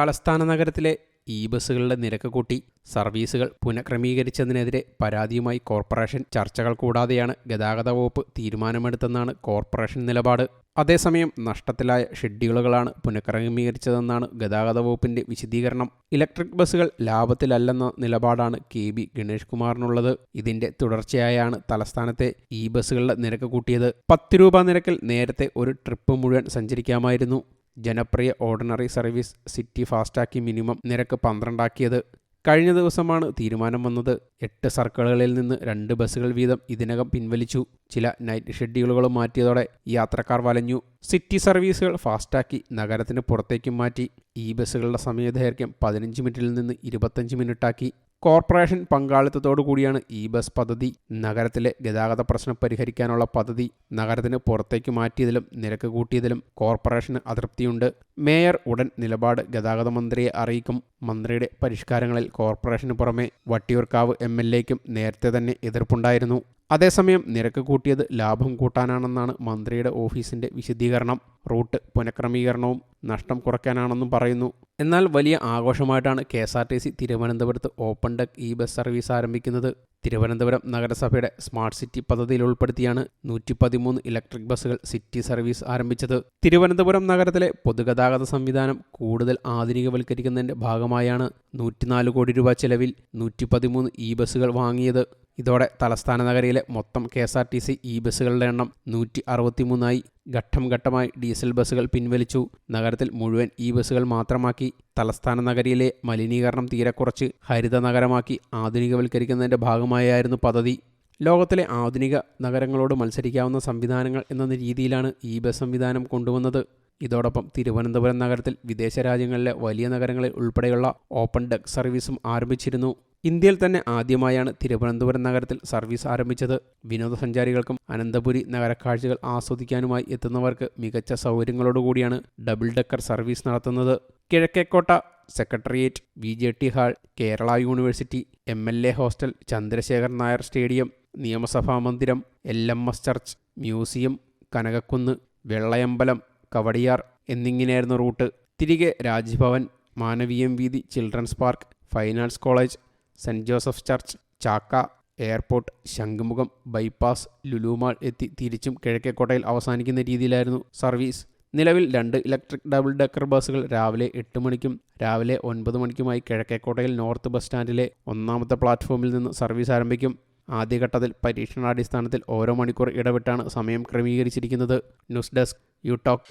തലസ്ഥാന നഗരത്തിലെ ഇ ബസ്സുകളുടെ നിരക്ക് കൂട്ടി സർവീസുകൾ പുനഃക്രമീകരിച്ചതിനെതിരെ പരാതിയുമായി കോർപ്പറേഷൻ ചർച്ചകൾ കൂടാതെയാണ് ഗതാഗത വകുപ്പ് തീരുമാനമെടുത്തെന്നാണ് കോർപ്പറേഷൻ നിലപാട്. അതേസമയം നഷ്ടത്തിലായ ഷെഡ്യൂളുകളാണ് പുനഃക്രമീകരിച്ചതെന്നാണ് ഗതാഗത വകുപ്പിന്റെ വിശദീകരണം. ഇലക്ട്രിക് ബസ്സുകൾ ലാഭത്തിലല്ലെന്ന നിലപാടാണ് കെ ബി ഗണേഷ് കുമാറിനുള്ളത് ഇതിന്റെ തുടർച്ചയായാണ് തലസ്ഥാനത്തെ ഇ ബസ്സുകളുടെ നിരക്ക് കൂട്ടിയത്. പത്ത് രൂപ നിരക്കിൽ നേരത്തെ ഒരു ട്രിപ്പ് മുഴുവൻ സഞ്ചരിക്കാമായിരുന്നു. ജനപ്രിയ ഓർഡിനറി സർവീസ് സിറ്റി ഫാസ്റ്റാക്കി മിനിമം നിരക്ക് പന്ത്രണ്ടാക്കിയത്. കഴിഞ്ഞ ദിവസമാണ് തീരുമാനം വന്നത്. എട്ട് സർക്കിളുകളിൽ നിന്ന് രണ്ട് ബസ്സുകൾ വീതം ഇതിനകം പിൻവലിച്ചു. ചില നൈറ്റ് ഷെഡ്യൂളുകളും മാറ്റിയതോടെ യാത്രക്കാർ വലഞ്ഞു. സിറ്റി സർവീസുകൾ ഫാസ്റ്റാക്കി നഗരത്തിന് പുറത്തേക്കും മാറ്റി. ഈ ബസ്സുകളുടെ സമയദൈർഘ്യം പതിനഞ്ച് മിനിറ്റിൽ നിന്ന് ഇരുപത്തഞ്ച് മിനിറ്റാക്കി. കോർപ്പറേഷൻ പങ്കാളിത്തത്തോടു കൂടിയാണ് ഈ ബസ് പദ്ധതി. നഗരത്തിലെ ഗതാഗത പ്രശ്നം പരിഹരിക്കാനുള്ള പദ്ധതി നഗരത്തിന് പുറത്തേക്ക് മാറ്റിയതിലും നിരക്ക് കൂട്ടിയതിലും കോർപ്പറേഷന് അതൃപ്തിയുണ്ട്. മേയർ ഉടൻ നിലപാട് ഗതാഗത മന്ത്രിയെ അറിയിക്കും. മന്ത്രിയുടെ പരിഷ്കാരങ്ങളിൽ കോർപ്പറേഷന് പുറമെ വട്ടിയൂർക്കാവ് എം എൽ എക്കും നേരത്തെ തന്നെ എതിർപ്പുണ്ടായിരുന്നു. അതേസമയം നിരക്ക് കൂട്ടിയത് ലാഭം കൂട്ടാനാണെന്നാണ് മന്ത്രിയുടെ ഓഫീസിന്റെ വിശദീകരണം. റൂട്ട് പുനഃക്രമീകരണവും നഷ്ടം കുറയ്ക്കാനാണെന്നും പറയുന്നു. എന്നാൽ വലിയ ആഘോഷമായിട്ടാണ് K S R T C തിരുവനന്തപുരത്ത് open deck e bus service ആരംഭിക്കുന്നത്. തിരുവനന്തപുരം നഗരസഭയുടെ സ്മാർട്ട് സിറ്റി പദ്ധതിയിൽ ഉൾപ്പെടുത്തിയാണ് നൂറ്റി പതിമൂന്ന് ഇലക്ട്രിക് ബസ്സുകൾ സിറ്റി സർവീസ് ആരംഭിച്ചത്. തിരുവനന്തപുരം നഗരത്തിലെ പൊതുഗതാഗത സംവിധാനം കൂടുതൽ ആധുനികവൽക്കരിക്കുന്നതിന്റെ ഭാഗമായാണ് നൂറ്റിനാല് കോടി രൂപ ചെലവിൽ നൂറ്റി പതിമൂന്ന് ഇ ബസ്സുകൾ വാങ്ങിയത്. ഇതോടെ തലസ്ഥാന നഗരിയിലെ മൊത്തം K S R T C e ബസ്സുകളുടെ എണ്ണം നൂറ്റി അറുപത്തിമൂന്നായി ഘട്ടം ഘട്ടമായി ഡീസൽ ബസ്സുകൾ പിൻവലിച്ചു. നഗരത്തിൽ മുഴുവൻ ഇ ബസ്സുകൾ മാത്രമാക്കി. തലസ്ഥാന നഗരിയിലെ മലിനീകരണം തീരെ കുറച്ച് ഹരിത നഗരമാക്കി ആധുനികവൽക്കരിക്കുന്നതിന്റെ ഭാഗമായായിരുന്നു പദ്ധതി. ലോകത്തിലെ ആധുനിക നഗരങ്ങളോട് മത്സരിക്കാവുന്ന സംവിധാനങ്ങൾ എന്ന രീതിയിലാണ് ഇ ബസ് സംവിധാനം കൊണ്ടുവന്നത്. ഇതോടൊപ്പം തിരുവനന്തപുരം നഗരത്തിൽ വിദേശ രാജ്യങ്ങളിലെ വലിയ നഗരങ്ങളിൽ ഉൾപ്പെടെയുള്ള ഓപ്പൺ ഡെക്ക് സർവീസും ആരംഭിച്ചിരുന്നു. ഇന്ത്യയിൽ തന്നെ ആദ്യമായാണ് തിരുവനന്തപുരം നഗരത്തിൽ സർവീസ് ആരംഭിച്ചത്. വിനോദസഞ്ചാരികൾക്കും അനന്തപുരി നഗരക്കാഴ്ചകൾ ആസ്വദിക്കാനുമായി എത്തുന്നവർക്ക് മികച്ച സൗകര്യങ്ങളോടുകൂടിയാണ് ഡബിൾ ഡെക്കർ സർവീസ് നടത്തുന്നത്. Kizhakkekotta secretariat V J T hall Kerala university M L A hostel Chandrasekhar Nair stadium നിയമസഭാ മന്ദിരം L M S church museum Kanakakkunnu Vellayambalam Kawdiar എന്നിങ്ങനെയായിരുന്നു route. തിരികെ രാജ്ഭവൻ മാനവീയം വീതി children's park fine arts college saint Joseph church Chakka airport Shanghumukham bypass Lulu Mall എത്തി തിരിച്ചും കിഴക്കേക്കോട്ടയിൽ അവസാനിക്കുന്ന രീതിയിലായിരുന്നു service. നിലവിൽ രണ്ട് ഇലക്ട്രിക് ഡബിൾ ഡെക്കർ ബസ്സുകൾ രാവിലെ എട്ട് മണിക്കും രാവിലെ ഒൻപത് മണിക്കുമായി കിഴക്കേക്കോട്ടയിൽ നോർത്ത് ബസ് സ്റ്റാൻഡിലെ ഒന്നാമത്തെ പ്ലാറ്റ്ഫോമിൽ നിന്ന് സർവീസ് ആരംഭിക്കും. ആദ്യഘട്ടത്തിൽ പരീക്ഷണാടിസ്ഥാനത്തിൽ ഓരോ മണിക്കൂർ ഇടവിട്ടാണ് സമയം ക്രമീകരിച്ചിരിക്കുന്നത്. News desk you talk.